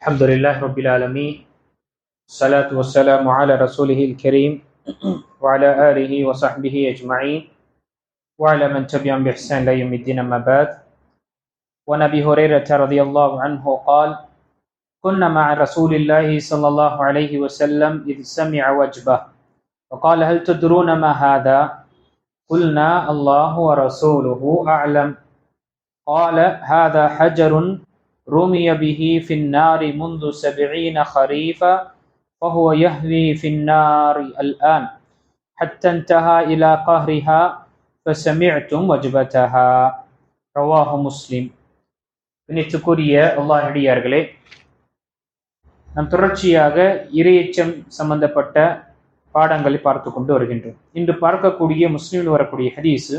الحمد لله رب العالمين. الصلاة والسلام على رسوله الكريم وعلى آله وصحبه أجمعين. وعلى من تبعهم بإحسان إلى يوم الدين أما بعد. وعن أبي هريرة رضي الله عنه قال كنا مع رسول الله صلى الله عليه وسلم إذ سمع وجبه. وقال هل تدرون ما هذا؟ قلنا الله ورسوله أعلم. قال هذا حجر رمي به في النار منذ سبعين خريفا وهو يهوي في النار الآن حتى انتهى إلى قهرها فسمعتم وجبتها رواه مسلم நித்துக்குரிய அல்லாஹ் அடியார்களே நம் தொடர்ச்சியாக இரையச்சம் சம்பந்தப்பட்ட பாடங்களை பார்த்து கொண்டு வருகின்றோம் இன்று பார்க்கக்கூடிய முஸ்லீமில் வரக்கூடிய ஹதீஸு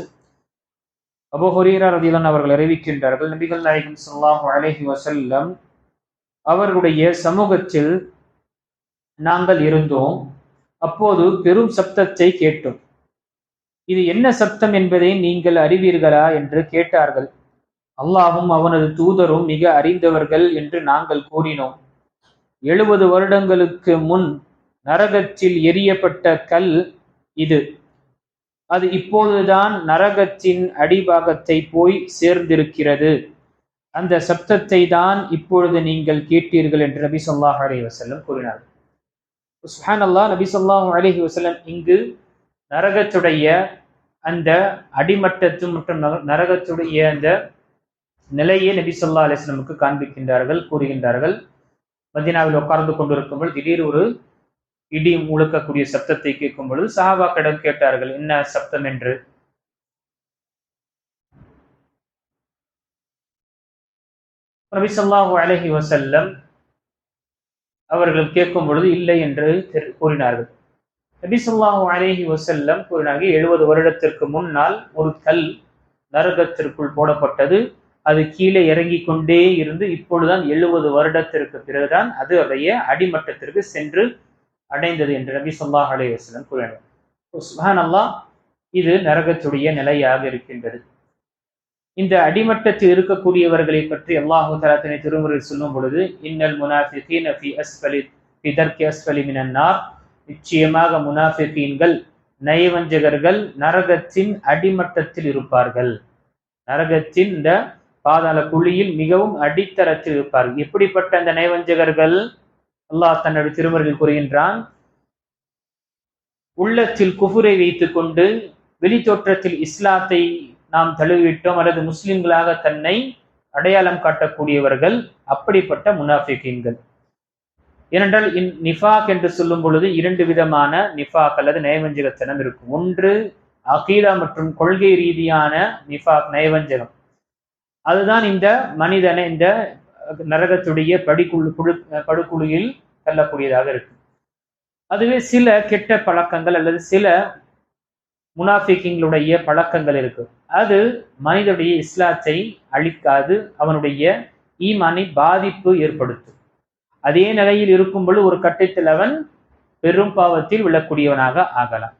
அபு அவர்கள் அறிவிக்கின்றார்கள் நபிகள் நாயகம் ஸல்லல்லாஹு அலஹி வசல்லம் அவர்களுடைய சமூகத்தில் நாங்கள் இருந்தோம். அப்போது பெரும் சப்தத்தை கேட்டோம். இது என்ன சப்தம் என்பதை நீங்கள் அறிவீர்களா என்று கேட்டார்கள். அல்லாஹும் அவனது தூதரும் மிக அறிந்தவர்கள் என்று நாங்கள் கூறினோம். எழுபது வருடங்களுக்கு முன் நரகத்தில் எரியப்பட்ட கல் இது. அது இப்போதுதான் நரகத்தின் அடிபாகத்தை போய் சேர்ந்திருக்கிறது. அந்த சப்தத்தை தான் இப்பொழுது நீங்கள் கேட்டீர்கள் என்று நபி சொல்லாஹ் அலி வசல்லம் கூறினார். சுஹான் அல்லா நபி சொல்லாஹ் அலஹி வசல்லம் இங்கு நரகத்துடைய அந்த அடிமட்டத்து மற்றும் நரகத்துடைய அந்த நிலையை நபி சொல்லா அலிஸ்லமுக்கு காண்பிக்கின்றார்கள் கூறுகின்றார்கள். மதினாவில் உட்கார்ந்து கொண்டிருக்கும் திடீர் ஒரு இடி முழுக்கக்கூடிய சப்தத்தை கேட்கும் பொழுது சஹாபாக்கிடம் கேட்டார்கள் என்ன சப்தம் என்று? நபிசல்லாஹூ அலஹி வசல்லம் அவர்கள் கேட்கும் பொழுது இல்லை என்று கூறினார்கள். நபிசல்லாஹூ அலஹி வசல்லம் கூறினார்கள் எழுபது வருடத்திற்கு முன்னால் ஒரு கல் நரகத்திற்குள் போடப்பட்டது. அது கீழே இறங்கி கொண்டே இருந்து இப்பொழுதுதான் எழுபது வருடத்திற்கு பிறகுதான் அது அதடைய அடிமட்டத்திற்கு சென்று அடைந்தது என்று நபி சொல்லாஹ் அலைவாஸ்லம் கூறினார். சுஹான் அல்லா இது நரகத்துடைய நிலையாக இருக்கின்றது. இந்த அடிமட்டத்தில் இருக்கக்கூடியவர்களை பற்றி அல்லாஹு தலாத்தினை திருமுறையில் சொல்லும் பொழுது இன்னல் முனாஃபிகீன் ஃபி அஸ்ஃபலி இதற்கு அஸ்ஃபலி மினன்னார் நிச்சயமாக முனாஃபிகீன்கள் நயவஞ்சகர்கள் நரகத்தின் அடிமட்டத்தில் இருப்பார்கள். நரகத்தின் இந்த பாதாள குழியில் மிகவும் அடித்தரத்தில் இருப்பார்கள். எப்படிப்பட்ட அந்த நயவஞ்சகர்கள்? அல்லாஹ் தன்னுடைய திருமறையில் கூறுகின்றான் உள்ளத்தில் குஃபுரை வைத்துக் கொண்டு வெளித்தோற்றத்தில் இஸ்லாத்தை நாம் தழுவிட்டோம் அல்லது முஸ்லிம்களாக தன்னை அடையாளம் காட்டக்கூடியவர்கள் அப்படிப்பட்ட முனாஃபிகீன்கள். ஏனென்றால் இந் நிஃபாக் என்று சொல்லும் பொழுது இரண்டு விதமான நிஃபாக் அல்லது நயவஞ்சகத்தனம் இருக்கும். ஒன்று அகீதா மற்றும் கொள்கை ரீதியான நிஃபாக் நயவஞ்சகம். அதுதான் இந்த மனிதனை இந்த நரகத்துடைய படிக்குழு குழு படுகுழியில் தள்ளக்கூடியதாக இருக்கும். அதுவே சில கெட்ட பழக்கங்கள் அல்லது சில முனாஃபிக்கிங்களுடைய பழக்கங்கள் இருக்கு அது மனிதனுடைய இஸ்லாத்தை அழிக்காது அவனுடைய ஈமானை பாதிப்பு ஏற்படுத்தும். அதே நிலையில் இருக்கும் பொழுது ஒரு கட்டத்தில் அவன் பெரும் பாவத்தில் விழக்கூடியவனாக ஆகலாம்.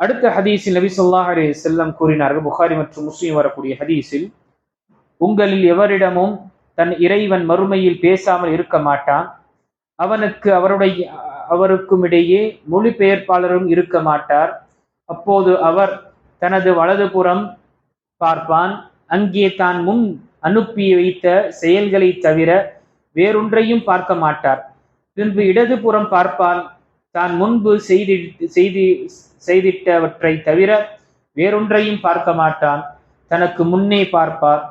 அடுத்த ஹதீஸில் நபி சொல்லாஹ் அலி செல்லம் கூறினார்கள் புகாரி மற்றும் முஸ்லீம் வரக்கூடிய ஹதீஸில் உங்களில் எவரிடமும் தன் இறைவன் மறுமையில் பேசாமல் இருக்க மாட்டான். அவனுக்கு அவருடைய அவருக்கும் இடையே மொழிபெயர்ப்பாளரும் இருக்க மாட்டார். அப்போது அவர் தனது வலதுபுறம் பார்ப்பான். அங்கே தான் முன் அனுப்பி வைத்த செயல்களை தவிர வேறொன்றையும் பார்க்க மாட்டார். பின்பு இடதுபுறம் பார்ப்பான். தான் முன்பு செய்தி செய்தி செய்திட்டவற்றை தவிர வேறொன்றையும் பார்க்க மாட்டான். தனக்கு முன்னே பார்ப்பார்.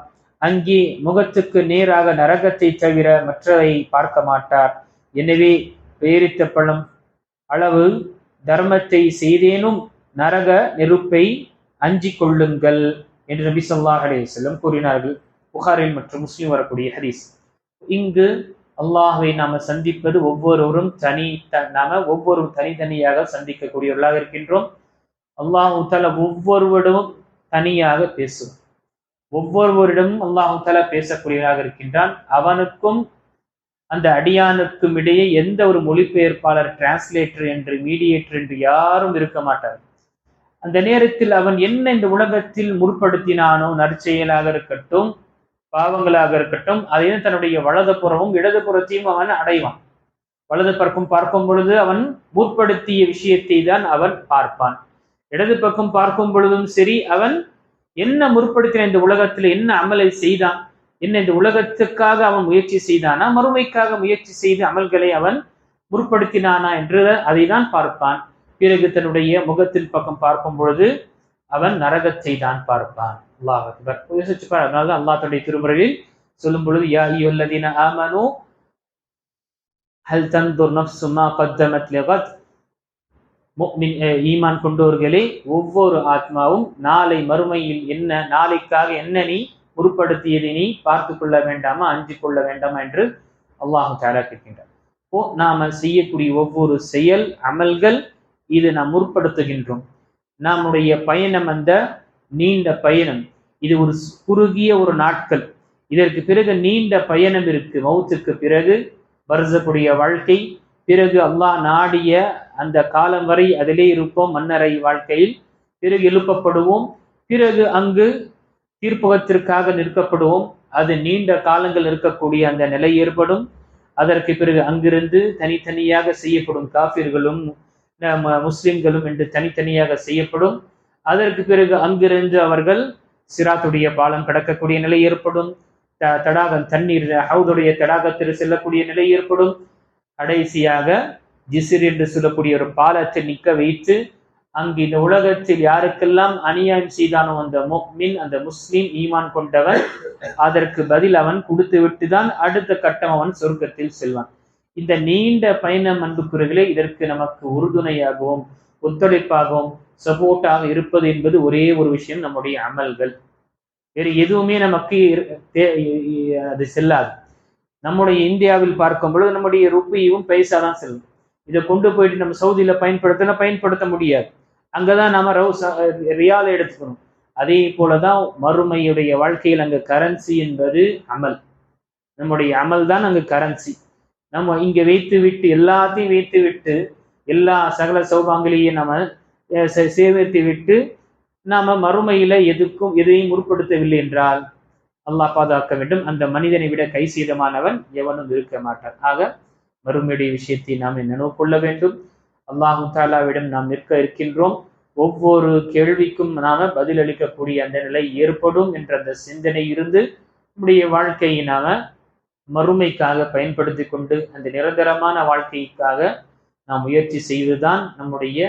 அங்கே முகத்துக்கு நேராக நரகத்தை தவிர மற்றவை பார்க்க மாட்டார். எனவே பேரித்த பழம் அளவு தர்மத்தை செய்தேனும் நரக நெருப்பை அஞ்சிக் கொள்ளுங்கள் என்று நபி சொல்லாஹ் அலேசல்லம் கூறினார்கள். புகாரில் மற்றும் முஸ்லீம் வரக்கூடிய ஹதீஸ். இங்கு அல்லாஹை நாம சந்திப்பது ஒவ்வொருவரும் தனி த நாம ஒவ்வொருவரும் தனித்தனியாக சந்திக்கக்கூடியவர்களாக இருக்கின்றோம். அல்லாஹு தலா ஒவ்வொருவரும் தனியாக பேசும் ஒவ்வொருவரிடமும் அல்லாஹு தலா பேசக்கூடியவராக இருக்கின்றான். அவனுக்கும் அந்த அடியானுக்கும் இடையே எந்த ஒரு மொழிபெயர்ப்பாளர் டிரான்ஸ்லேட்டர் என்று மீடியேட்டர் என்று யாரும் இருக்க மாட்டார். அந்த நேரத்தில் அவன் என்ன இந்த உலகத்தில் முற்படுத்தினானோ நற்செயலாக இருக்கட்டும் பாவங்களாக இருக்கட்டும் அதையும் தன்னுடைய வலது புறமும் இடது புறத்தையும் அவன் அடைவான். வலது பக்கம் பார்க்கும் பொழுது அவன் முற்படுத்திய விஷயத்தை தான் அவன் பார்ப்பான். இடது பக்கம் பார்க்கும் பொழுதும் சரி அவன் என்ன முற்படுத்தின இந்த உலகத்தில் என்ன அமலை செய்தான்? என்ன இந்த உலகத்துக்காக அவன் முயற்சி செய்தானா? மறுமைக்காக முயற்சி செய்து அமல்களை அவன் முற்படுத்தினானா என்று அதை தான் பார்ப்பான். பிறகு தன்னுடைய முகத்தில் பக்கம் பார்க்கும் பொழுது அவன் நரகத்தை தான் பார்ப்பான். அல்லாஹ் அக்பர். யோசிச்சு பார் அதனால அல்லாஹ் தன்னுடைய திருமுறையில் சொல்லும் பொழுது யா ஐயுல்லதீன ஆமனு ஹல் தன்துர் நஃப்சு மா கத்தமத் லிகத். ஈமான் கொண்டோர்களே ஒவ்வொரு ஆத்மாவும் நாளை மறுமையில் என்ன நாளைக்காக என்ன நீ முற்படுத்தியதை நீ பார்த்து கொள்ள வேண்டாமா அஞ்சு கொள்ள வேண்டாமா என்று அல்லாஹு தாரா கேட்கின்றார் இப்போ நாம செய்யக்கூடிய ஒவ்வொரு செயல் அமல்கள் இது நாம் முற்படுத்துகின்றோம். நம்முடைய பயணம் அந்த நீண்ட பயணம். இது ஒரு குறுகிய ஒரு நாட்கள். இதற்கு பிறகு நீண்ட பயணம் இருக்கு. மௌத்துக்கு பிறகு வருஷக்கூடிய வாழ்க்கை பிறகு அல்லாஹ் நாடிய அந்த காலம் வரை அதிலே இருப்போம் மன்னரை வாழ்க்கையில். பிறகு எழுப்பப்படுவோம். பிறகு அங்கு தீர்ப்பகத்திற்காக நிற்கப்படுவோம். அது நீண்ட காலங்கள் இருக்கக்கூடிய அந்த நிலை ஏற்படும். அதற்கு பிறகு அங்கிருந்து தனித்தனியாக செய்யப்படும் காபிர்களும் முஸ்லிம்களும் என்று தனித்தனியாக செய்யப்படும். அதற்கு பிறகு அங்கிருந்து அவர்கள் சிராத்துடைய பாலம் கடக்கக்கூடிய நிலை ஏற்படும். த தடாகம் தண்ணீர் ஹவுதுடைய தடாகத்தில் செல்லக்கூடிய நிலை ஏற்படும். கடைசியாக ஜிசிர் என்று சொல்லக்கூடிய ஒரு பாலத்தை நிற்க வைத்து அங்கு இந்த உலகத்தில் யாருக்கெல்லாம் அநியாயம் செய்தானோ அந்த முக்மின் அந்த முஸ்லீம் ஈமான் கொண்டவன் அதற்கு பதில் அவன் கொடுத்து விட்டு தான் அடுத்த கட்டம் அவன் சொர்க்கத்தில் செல்வான். இந்த நீண்ட பயணம் அன்புக்குறர்களே இதற்கு நமக்கு உறுதுணையாகவும் ஒத்துழைப்பாகவும் சப்போர்ட்டாக இருப்பது என்பது ஒரே ஒரு விஷயம் நம்முடைய அமல்கள். வேறு எதுவுமே நமக்கு அது செல்லாது. நம்முடைய இந்தியாவில் பார்க்கும் பொழுது நம்முடைய ருப்பியும் பைசா தான் செல்லும். இதை கொண்டு போயிட்டு நம்ம சவுதியில பயன்படுத்தினா பயன்படுத்த முடியாது. அங்கதான் நாம ரவு ரியால் எடுத்துக்கணும். அதே போலதான் மறுமையுடைய வாழ்க்கையில் அங்க கரன்சி என்பது அமல். நம்முடைய அமல் தான் அங்கு கரன்சி நம்ம இங்க வைத்து விட்டு எல்லாத்தையும் வைத்து விட்டு எல்லா சகல சௌபாங்களையும் நம்ம சேமித்து விட்டு நாம மறுமையில எதுக்கும் எதையும் முற்படுத்தவில்லை என்றால் அல்லாஹ் பாதுகாக்க வேண்டும். அந்த மனிதனை விட கைசீதமானவன் எவனும் இருக்க மாட்டான். ஆக மறுமையுடைய விஷயத்தை நாம் நினைவு கொள்ள வேண்டும். அல்லாஹு தாலாவிடம் நாம் நிற்க இருக்கின்றோம். ஒவ்வொரு கேள்விக்கும் நாம பதிலளிக்கக்கூடிய அந்த நிலை ஏற்படும் என்ற அந்த சிந்தனை இருந்து நம்முடைய வாழ்க்கையை நாம மறுமைக்காக பயன்படுத்தி கொண்டு அந்த நிரந்தரமான வாழ்க்கைக்காக நாம் முயற்சி செய்துதான் நம்முடைய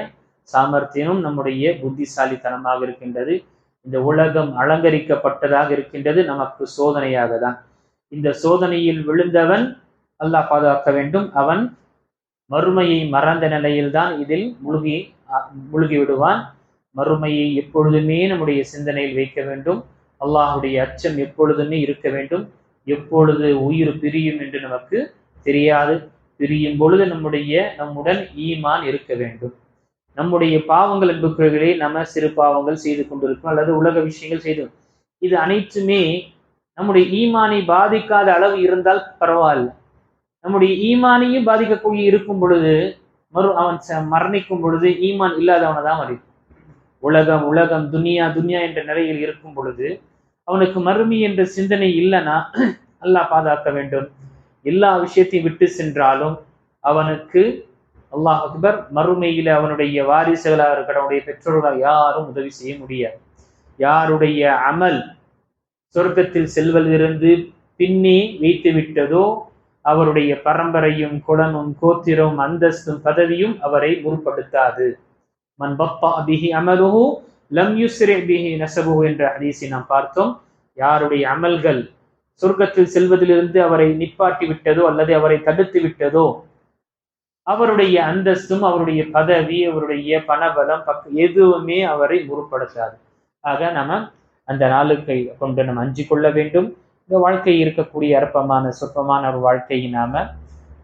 சாமர்த்தியமும் நம்முடைய புத்திசாலித்தனமாக இருக்கின்றது. இந்த உலகம் அலங்கரிக்கப்பட்டதாக இருக்கின்றது. நமக்கு சோதனையாக தான் இந்த சோதனையில் விழுந்தவன் அல்லாஹ் பாதுகாக்க வேண்டும். அவன் மறுமையை மறந்த நிலையில்தான் இதில் முழுகி முழுகி விடுவான் மறுமையை எப்பொழுதுமே நம்முடைய சிந்தனையில் வைக்க வேண்டும். அல்லாஹுடைய அச்சம் எப்பொழுதுமே இருக்க வேண்டும். எப்பொழுது உயிர் பிரியும் என்று நமக்கு தெரியாது. பிரியும் பொழுது நம்முடைய நம்முடன் ஈமான் இருக்க வேண்டும். நம்முடைய பாவங்கள் என்பவர்களே நம்ம சிறு பாவங்கள் செய்து கொண்டிருக்கோம் அல்லது உலக விஷயங்கள் செய்து இது அனைத்துமே நம்முடைய ஈமானை பாதிக்காத அளவு இருந்தால் பரவாயில்ல. நம்முடைய ஈமானையும் பாதிக்கக்கூடிய இருக்கும் பொழுது மறு அவன் மரணிக்கும் பொழுது ஈமான் இல்லாதவனை தான் மறிக்கும். உலகம் உலகம் துனியா துனியா என்ற நிலையில் இருக்கும் பொழுது அவனுக்கு மறுமை என்ற சிந்தனை இல்லைன்னா அல்லாஹ் பாதுகாக்க வேண்டும். எல்லா விஷயத்தையும் விட்டு சென்றாலும் அவனுக்கு அல்லாஹ் அக்பர் மறுமையில அவனுடைய வாரிசுகளாக இருக்கிற அவனுடைய பெற்றோர்களாக யாரும் உதவி செய்ய முடியாது. யாருடைய அமல் சொர்க்கத்தில் செல்வதிலிருந்து பின்னே வைத்து விட்டதோ அவருடைய பரம்பரையும் குலமும் கோத்திரம் அந்தஸ்தும் பதவியும் அவரை முற்படுத்தாது. மன் பப்பா பிஹி அமலுஹு லம் யுஸ்ரே பிஹி நசபுஹு என்ற ஹதீஸை நாம் பார்த்தோம். யாருடைய அமல்கள் சொர்க்கத்தில் செல்வதிலிருந்து அவரை நிப்பாட்டி விட்டதோ அல்லது அவரை தடுத்து விட்டதோ அவருடைய அந்தஸ்தும் அவருடைய பதவி அவருடைய பணபலம் பக்க எதுவுமே அவரை முற்படுத்தாது. ஆக நம்ம அந்த நாளுக்கை கொண்டு நம்ம அஞ்சு கொள்ள வேண்டும். இந்த வாழ்க்கை இருக்கக்கூடிய அற்பமான சொற்பமான ஒரு வாழ்க்கையை நாம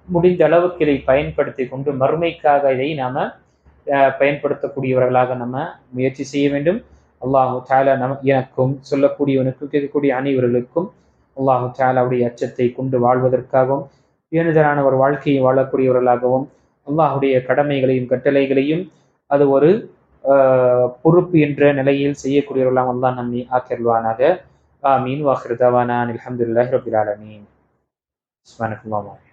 முடிந்த அளவுக்கு இதை பயன்படுத்தி கொண்டு மறுமைக்காக இதை நாம பயன்படுத்தக்கூடியவர்களாக நம்ம முயற்சி செய்ய வேண்டும். அல்லாஹு தாலா நம் எனக்கும் சொல்லக்கூடியவனுக்கும் கேட்கக்கூடிய அனைவர்களுக்கும் அல்லாஹு தாலாவுடைய அச்சத்தை கொண்டு வாழ்வதற்காகவும் பேணுதலான ஒரு வாழ்க்கையை வாழக்கூடியவர்களாகவும் அல்லாஹுடைய கடமைகளையும் கட்டளைகளையும் அது ஒரு பொறுப்பு என்ற நிலையில் செய்யக்கூடியவர்களாக அல்லாஹ் நம்மை ஆக்கிருவானாக آمين وآخر دعوانا الحمد لله رب العالمين. سبحانك اللهم وبحمدك.